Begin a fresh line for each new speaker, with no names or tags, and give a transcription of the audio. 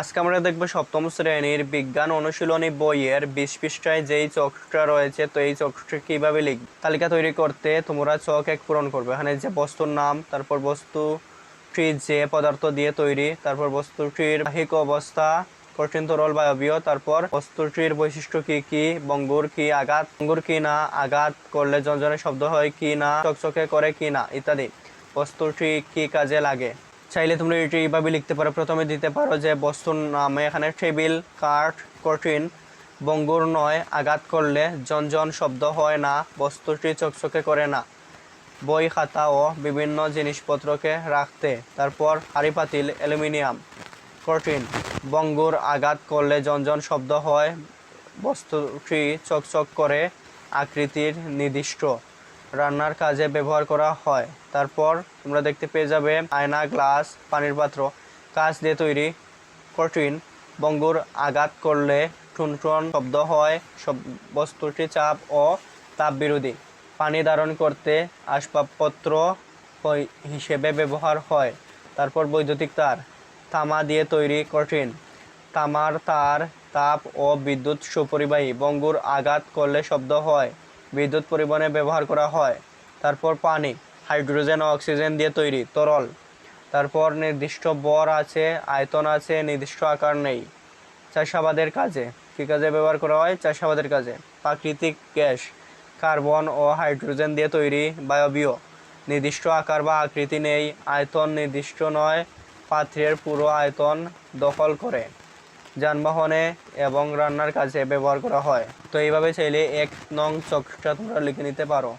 আজকে আমরা দেখব সপ্তম শ্রেণির বিজ্ঞান অনুশীলনী বইয়ের বিশ পৃষ্ঠায় যেই চকটা রয়েছে, তো এই চকটা কীভাবে লিখ, তালিকা তৈরি করতে তোমরা চক এক পূরণ করবে। এখানে যে বস্তুর নাম, তারপর বস্তুটি যে পদার্থ দিয়ে তৈরি, তারপর বস্তুটির বাহিক অবস্থা, কঠিন তরল বায়বীয়, তারপর বস্তুটির বৈশিষ্ট্য কি কি, বঙ্গুর কি আঘাত, বঙ্গুর কি না আঘাত, করলে জনজনের শব্দ হয় কি না, চকচকে করে কি না, ইত্যাদি। বস্তুটি কি কাজে লাগে? চাইলে তোমরা এটি এইভাবে লিখতে পারো। প্রথমে দিতে পারো যে বস্তুর নামে এখানে টেবিল কাঠ কঠিন, বঙ্গুর নয়, আঘাত করলে জনজন শব্দ হয় না, বস্তুটি চকচকে করে না। বই, খাতা ও বিভিন্ন জিনিসপত্রকে রাখতে। তারপর হাড়ি পাতিল অ্যালুমিনিয়াম, কঠিন, বঙ্গুর আঘাত করলে জনজন শব্দ হয়, বস্তুটি চকচক করে, আকৃতির নির্দিষ্ট। রান্নার কাজে ব্যবহার করা হয়। তারপর তোমরা দেখতে পেয়ে যাবে আয়না, গ্লাস, পানির পাত্র কাজ দিয়ে তৈরি কঠিন বঙ্গুর আঘাত করলে টুনটুন শব্দ হয়, সব বস্তুটি চাপ ও তাপ বিরোধী। পানি ধারণ করতে আসবাবপত্র হিসেবে ব্যবহার হয়। তারপর বৈদ্যুতিক তার, তামা দিয়ে তৈরি কঠিন। তামার তার, তাপ ও বিদ্যুৎ সুপরিবাহী বঙ্গুর আঘাত করলে শব্দ হয়। বিদ্যুৎ পরিবহনে ব্যবহার করা হয়। তারপর পানি, হাইড্রোজেন ও অক্সিজেন দিয়ে তৈরি, তরল। তারপর নির্দিষ্ট বর আছে, আয়তন আছে, নির্দিষ্ট আকার নেই। চাষাবাদের কাজে, কী কাজে ব্যবহার করা হয়? চাষাবাদের কাজে। প্রাকৃতিক গ্যাস, কার্বন ও হাইড্রোজেন দিয়ে তৈরি বায়বীয়। নির্দিষ্ট আকার বা আকৃতি নেই, আয়তন নির্দিষ্ট নয়, পাত্রের পুরো আয়তন দখল করে। যানবাহনে এবং রান্নার কাজে ব্যবহার করা হয়। তো এইভাবে চাইলে এক নং চকটা তোমরা লিখে নিতে পারো।